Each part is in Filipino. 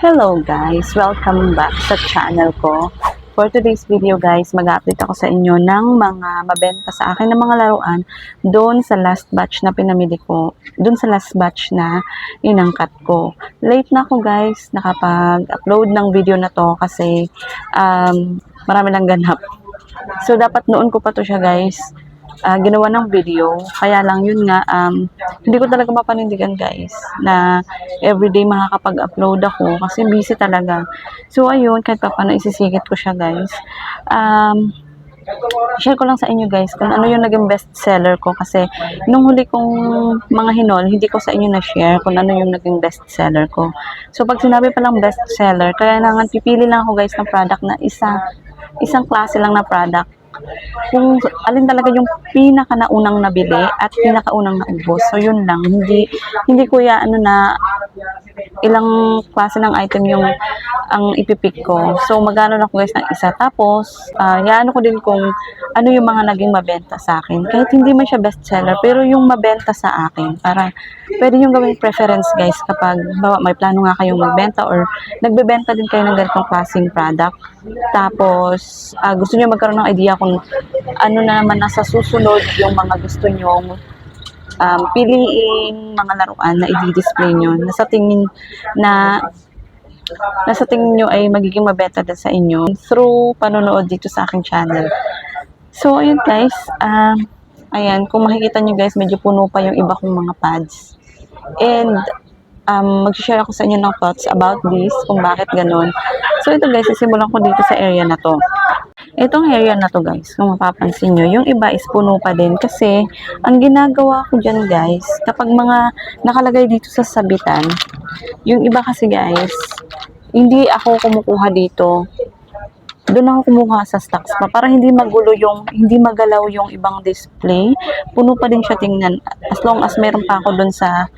Hello guys! Welcome back sa channel ko. For today's video guys, mag-update ako sa inyo ng mga mabenta sa akin ng mga laruan doon sa last batch na pinamili ko. Doon sa last batch na inangkat ko. Late na ako guys, nakapag-upload ng video na to kasi um, marami lang ganap. So dapat noon ko pa to siya guys ah, ginawa ng video. Kaya lang yun nga, um, hindi ko talaga mapanindigan guys na everyday makakapag-upload ako kasi busy talaga. So ayun, kahit pa paano isisigit ko siya guys. Um, share ko lang sa inyo guys kung ano yung naging best seller ko kasi nung huli kong mga hinol, hindi ko sa inyo na-share kung ano yung naging best seller ko. So pag sinabi pa lang best seller, kaya nangan pipili lang ako guys ng product na isa, isang klase lang na product kung alin talaga yung pinaka naunang nabili at pinakaunang naubos. So yun lang, hindi hindi ko ya ano na ilang klase ng item yung ang ipipick ko. So magano na ako guys ng isa tapos uh, yaano ko din kung ano yung mga naging mabenta sa akin. Kahit hindi man siya bestseller, pero yung mabenta sa akin para pwede yung gawing preference guys kapag bawa may plano nga kayong magbenta or nagbebenta din kayo ng ganitong klaseng product. Tapos ah, gusto niyo magkaroon ng idea kung ano na naman nasa susunod yung mga gusto niyo um, piliing mga laruan na i-display nyo na sa tingin na nasa tingin nyo ay magiging mabenta din sa inyo through panonood dito sa aking channel. So, ayun guys. Um, ayan, kung makikita nyo guys, medyo puno pa yung iba kong mga pads. And, um, mag-share ako sa inyo ng thoughts about this, kung bakit ganun. So, ito guys, sisimulan ko dito sa area na to. Itong area na to guys, kung mapapansin nyo, yung iba is puno pa din kasi ang ginagawa ko dyan guys, kapag mga nakalagay dito sa sabitan, yung iba kasi guys, hindi ako kumukuha dito. Doon ako kumuha sa stocks pa para hindi magulo yung, hindi magalaw yung ibang display. Puno pa din siya tingnan as long as meron pa ako doon sa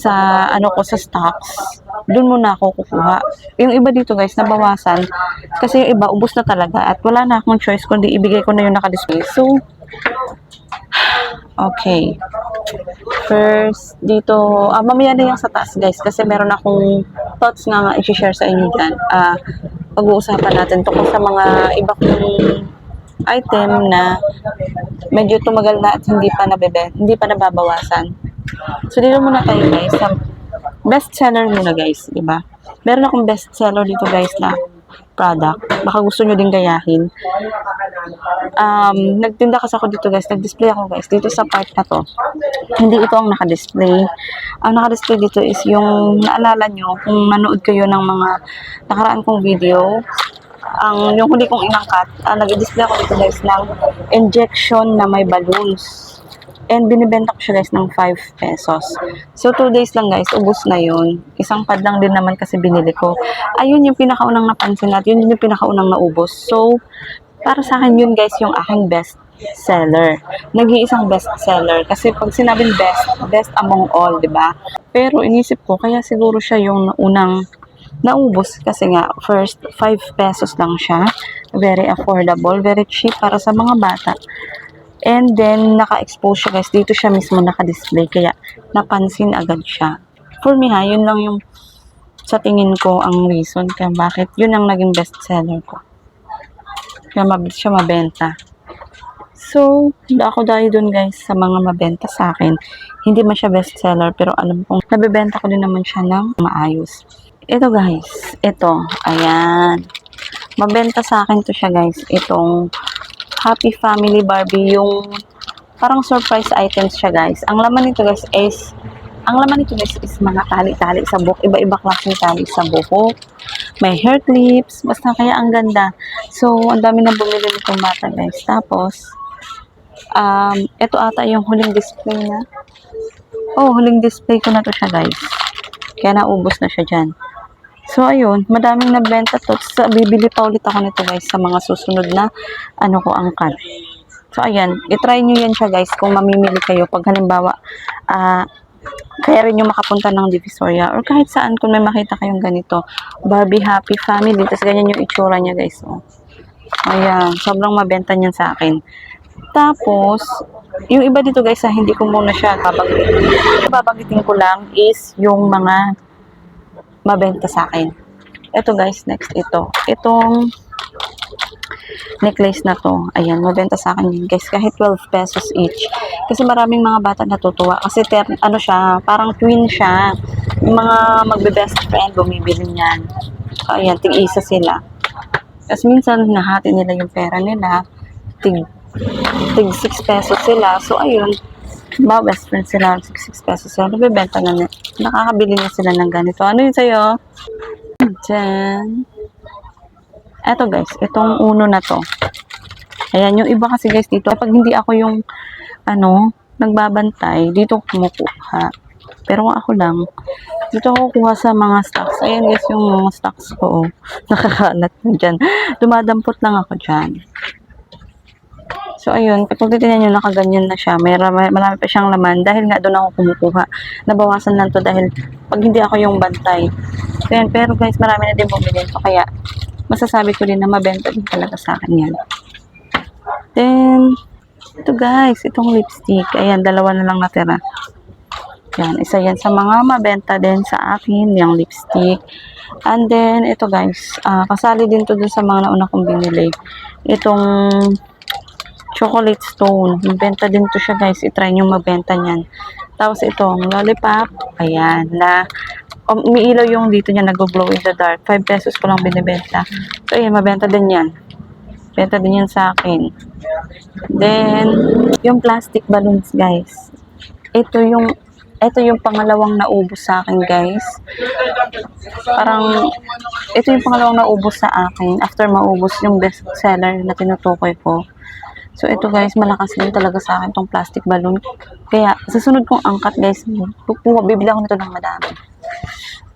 sa ano ko sa stocks doon muna ako kukuha. Yung iba dito guys, nabawasan. Kasi yung iba, ubos na talaga. At wala na akong choice kundi ibigay ko na yung nakadisplay. So, okay. First, dito, ah, mamaya na yung sa taas guys. Kasi meron akong thoughts nga nga i-share sa inyo dyan. Ah, pag-uusapan natin tungkol sa mga iba kong item na medyo tumagal na at hindi pa nabebe, hindi pa nababawasan. So, dito muna tayo guys sa best seller muna guys, di ba? Meron akong best seller dito guys na product. Baka gusto nyo din gayahin. Um, nagtinda kasi ako dito guys. Nag-display ako guys dito sa part na to. Hindi ito ang naka-display. Ang naka-display dito is yung naalala nyo kung nanood kayo ng mga nakaraan kong video. Ang yung huli kong inangkat, uh, nag-display ako dito guys ng injection na may balloons. And binibenta ko siya guys ng 5 pesos. So 2 days lang guys, ubos na yun. Isang pad lang din naman kasi binili ko. Ayun yung pinakaunang napansin at yun yung pinakaunang naubos. So, para sa akin yun guys yung aking best seller. Nag-iisang best seller. Kasi pag sinabing best, best among all, di ba? Pero inisip ko, kaya siguro siya yung unang naubos kasi nga first 5 pesos lang siya very affordable very cheap para sa mga bata and then naka-expose siya guys. Dito siya mismo naka-display. Kaya napansin agad siya. For me ha yun lang yung sa tingin ko ang reason kaya bakit yun ang naging best seller ko. Kaya mabilis siya mabenta. So, ako dahil dun guys sa mga mabenta sa akin. Hindi man siya best seller pero alam kong nabebenta ko din naman siya ng maayos. Ito guys, ito, ayan. Mabenta sa akin to siya guys, itong Happy Family Barbie, yung parang surprise items siya guys. Ang laman nito guys is, ang laman nito guys is mga tali-tali sa buhok, iba-iba klaseng tali sa buhok. May hair clips, basta kaya ang ganda. So, ang dami na bumili nitong bata guys. Tapos, um, ito ata yung huling display na. Oh, huling display ko na to siya guys. Kaya naubos na siya dyan. So, ayun, madaming nagbenta to. Sa, bibili pa ulit ako nito guys sa mga susunod na ano ko angkat. So, ayan, itry nyo yan siya guys kung mamimili kayo. Pag halimbawa, ah, kaya rin yung makapunta ng Divisoria or kahit saan kung may makita kayong ganito. Barbie Happy Family. Tapos ganyan yung itsura niya guys. Oh. Ayan, sobrang mabenta niyan sa akin. Tapos, yung iba dito guys, ha, hindi ko muna siya. Yung babanggitin ko lang is yung mga mabenta sa akin. Ito guys, next ito. Itong necklace na to. Ayan, mabenta sa akin yun guys. Kahit 12 pesos each. Kasi maraming mga bata natutuwa. Kasi ter, ano siya, parang twin siya. Yung mga magbe-best friend, bumibili niyan. Ayan, tig-isa sila. Tapos minsan, nahati nila yung pera nila. Tig, tig 6 pesos sila. So, ayun, ba best friend sila, 6 pesos sila. Nabibenta na, na nakakabili na sila ng ganito. Ano yun sa'yo? Diyan. Eto guys, itong uno na to. Ayan, yung iba kasi guys dito, kapag hindi ako yung, ano, nagbabantay, dito kumukuha. Pero ako lang, dito ako kukuha sa mga stocks. Ayan guys, yung mga stocks ko, oh. nakakalat na dyan. Dumadampot lang ako dyan. So, ayun, kung titignan nyo, nakaganyan na siya. May, marami pa siyang laman dahil nga doon ako kumukuha. Nabawasan lang to dahil pag hindi ako yung bantay. So, yan. Pero guys, marami na din bumili. So, kaya, masasabi ko din na mabenta din talaga sa akin yan. Then, ito guys, itong lipstick. Ayan, dalawa na lang natira. Yan, isa yan sa mga mabenta din sa akin, yung lipstick. And then, ito guys, ah, kasali din to dun sa mga nauna kong binili. Itong chocolate stone. Mabenta din to siya guys. I-try nyo mabenta niyan. Tapos itong lollipop. Ayan, na um, umiilaw yung dito niya, nag-glow in the dark. 5 pesos ko lang binibenta. So, ayan, mabenta din yan. Benta din yan sa akin. Then, yung plastic balloons, guys. Ito yung ito yung pangalawang naubos sa akin, guys. Parang, ito yung pangalawang naubos sa akin after maubos yung best seller na tinutukoy ko. So, ito guys, malakas din talaga sa akin tong plastic balloon. Kaya, sa sunod kong angkat guys, pupuha, bibili nito ng madami.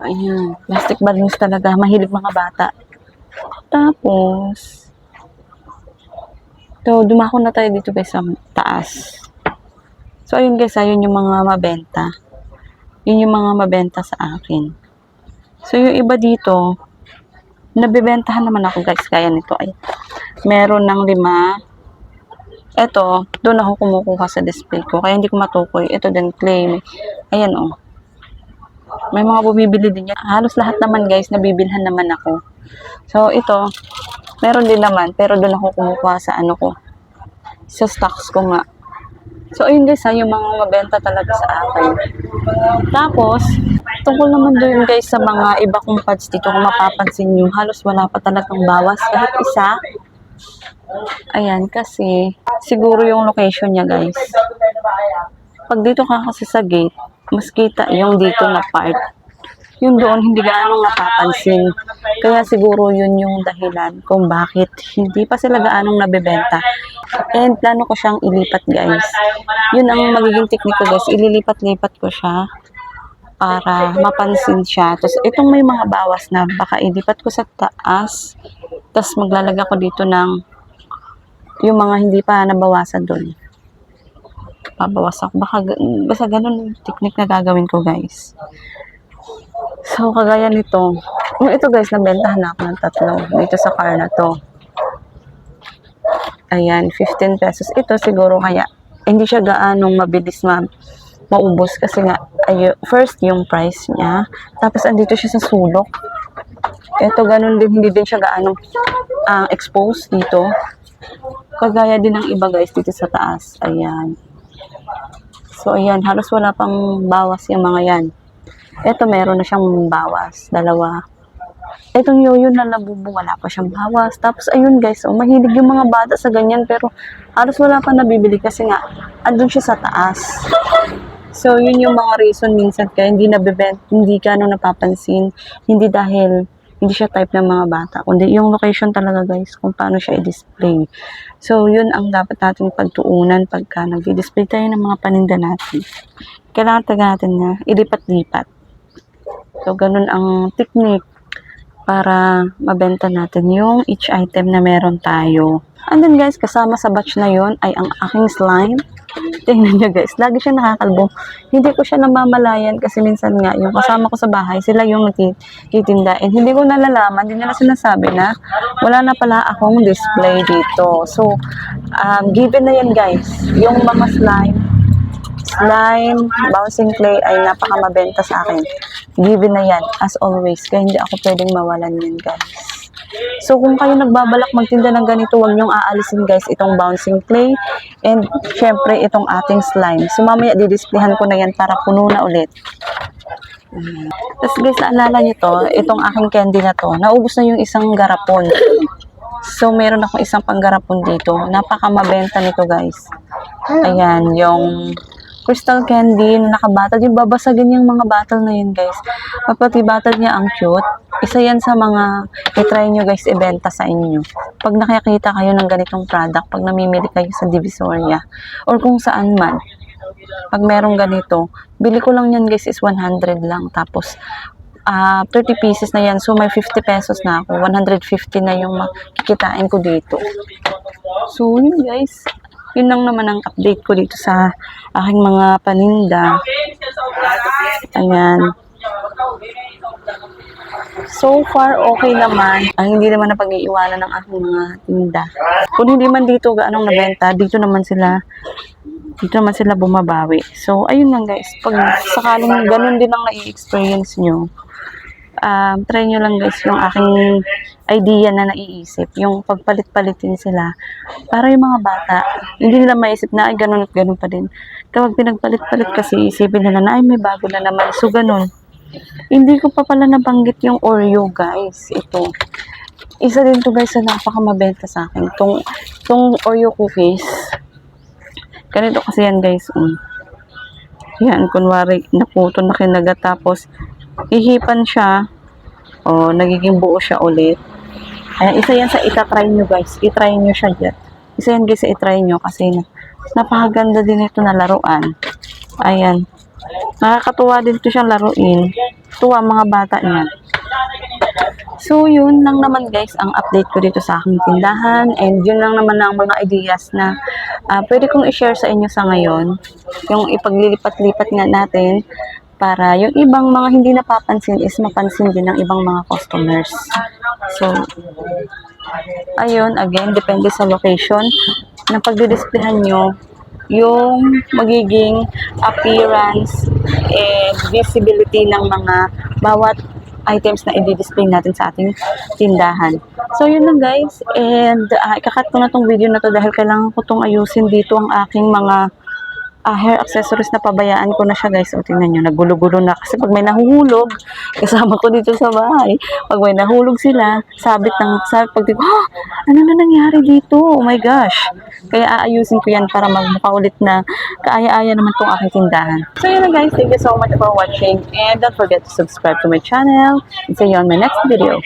Ayan, plastic balloons talaga. Mahilig mga bata. Tapos, So, dumako na tayo dito guys sa taas. So, ayun guys, ayun yung mga mabenta. Yun yung mga mabenta sa akin. So, yung iba dito, nabibentahan naman ako guys, kaya nito ay meron ng lima. Ito, doon ako kumukuha sa display ko, kaya hindi ko matukoy. Ito din, clay. Ayan oh. May mga bumibili din yan. Halos lahat naman guys, nabibilhan naman ako. So, ito, meron din naman, pero doon ako kumukuha sa ano ko, sa stocks ko nga. So, ayun guys, ha, yung mga mabenta talaga sa akin. Tapos, tungkol naman doon guys sa mga iba kong pads dito, kung mapapansin nyo, halos wala pa talagang bawas, kahit isa. Ayan, kasi, siguro yung location niya guys. Pag dito ka kasi sa gate, mas kita yung dito na part yung doon hindi gaano napapansin. Kaya siguro yun yung dahilan kung bakit hindi pa sila gaanong nabebenta. And plano ko siyang ilipat guys. Yun ang magiging technique ko guys. Ililipat-lipat ko siya para mapansin siya. Tapos itong may mga bawas na baka ilipat ko sa taas. Tapos maglalagay ko dito ng yung mga hindi pa nabawasan doon. Pabawas ako. Baka, basta ganun yung technique na gagawin ko guys. So, kagaya nito. Ito guys, nabentahan na ako ng tatlo. Dito sa car na to. Ayan, 15 pesos. Ito siguro kaya, hindi siya gaanong mabilis ma maubos kasi nga, ay, first yung price niya. Tapos, andito siya sa sulok. Ito, ganun din, hindi din siya gaanong uh, exposed dito. Kagaya din ng iba guys dito sa taas. Ayan. So, ayan, halos wala pang bawas yung mga yan. Ito, meron na siyang bawas. Dalawa. Itong yoyo na labubo, wala pa siyang bawas. Tapos, ayun guys, oh, mahilig yung mga bata sa ganyan. Pero, halos wala pa nabibili kasi nga, andun siya sa taas. So, yun yung mga reason minsan kaya hindi nabibent, hindi ka nung napapansin. Hindi dahil hindi siya type ng mga bata, kundi yung location talaga guys, kung paano siya i-display. So, yun ang dapat natin pagtuunan pagka nag-display tayo ng mga paninda natin. Kailangan taga natin na ilipat-lipat. So, ganun ang technique para mabenta natin yung each item na meron tayo. And then guys, kasama sa batch na yon ay ang aking slime. Tingnan nyo guys, lagi siya nakakalbo. Hindi ko siya namamalayan kasi minsan nga, yung kasama ko sa bahay, sila yung nagtitinda. And hindi ko nalalaman, hindi nila sinasabi na wala na pala akong display dito. So, um, given na yan guys, yung mga slime, slime, bouncing clay ay napakamabenta sa akin. Given na yan, as always. Kaya hindi ako pwedeng mawalan yan, guys. So, kung kayo nagbabalak magtinda ng ganito, huwag niyong aalisin, guys, itong bouncing clay and, syempre, itong ating slime. So, mamaya, didisplayhan ko na yan para puno na ulit. Tapos guys, naalala niyo to, itong aking candy na to, naubos na yung isang garapon. So, meron ako isang panggarapon dito. Napakamabenta nito, guys. Ayan, yung crystal candy na nakabattle. Yung babasagin yung mga battle na yun, guys. Battle niya ang cute. Isa yan sa mga i-try nyo, guys, ibenta sa inyo. Pag nakikita kayo ng ganitong product, pag namimili kayo sa Divisoria, or kung saan man, pag merong ganito, bili ko lang yan guys is 100 lang. Tapos, ah 30 pieces na yan. So, may 50 pesos na ako. 150 na yung makikitain ko dito. So, yun guys. Yun lang naman ang update ko dito sa aking mga paninda. Ayan. So far, okay naman. Ang hindi naman na pag-iiwanan ng aking mga tinda. Kung hindi man dito gaanong nabenta, dito naman sila dito naman sila bumabawi. So, ayun lang guys. Pag sakaling ganun din ang nai-experience nyo, um, try nyo lang guys yung aking idea na naiisip. Yung pagpalit-palitin sila. Para yung mga bata, hindi nila maisip na ay ganun at ganun pa din. Kapag pinagpalit-palit kasi, isipin nila na ay may bago na naman. So, ganun. Hindi ko pa pala nabanggit yung Oreo guys. Ito. Isa din to guys na napakamabenta sa akin. Tong, tong Oreo cookies. Ganito kasi yan guys. Um. Yan, kunwari, naputo na kinagat tapos ihipan siya. O, nagiging buo siya ulit. Ayan, isa yan sa itatry nyo guys. Itry nyo siya dyan. Isa yan guys sa itry nyo kasi na, napakaganda din ito na laruan. Ayan. Nakakatuwa din ito siyang laruin. Tuwa mga bata niyan. So, yun lang naman guys ang update ko dito sa aking tindahan and yun lang naman ang mga ideas na ah, pwede kong i-share sa inyo sa ngayon. Yung ipaglilipat-lipat nga natin para yung ibang mga hindi napapansin is mapansin din ng ibang mga customers. So, ayun, again, depende sa location na pagdidisplayhan nyo yung magiging appearance and visibility ng mga bawat items na i-display natin sa ating tindahan. So, yun lang guys. And, uh, ikakat ko na tong video na to dahil kailangan ko tong ayusin dito ang aking mga ah, hair accessories na pabayaan ko na siya guys. O, tingnan nyo, nagulo-gulo na. Kasi pag may nahuhulog, kasama ko dito sa bahay, pag may nahulog sila, sabit ng, sabit, pag digo, ah, ano na nangyari dito? Oh my gosh. Kaya aayusin ko yan para magmukha ulit na kaaya-aya naman tong aking tindahan. So yun lang guys, thank you so much for watching and don't forget to subscribe to my channel and see you on my next video.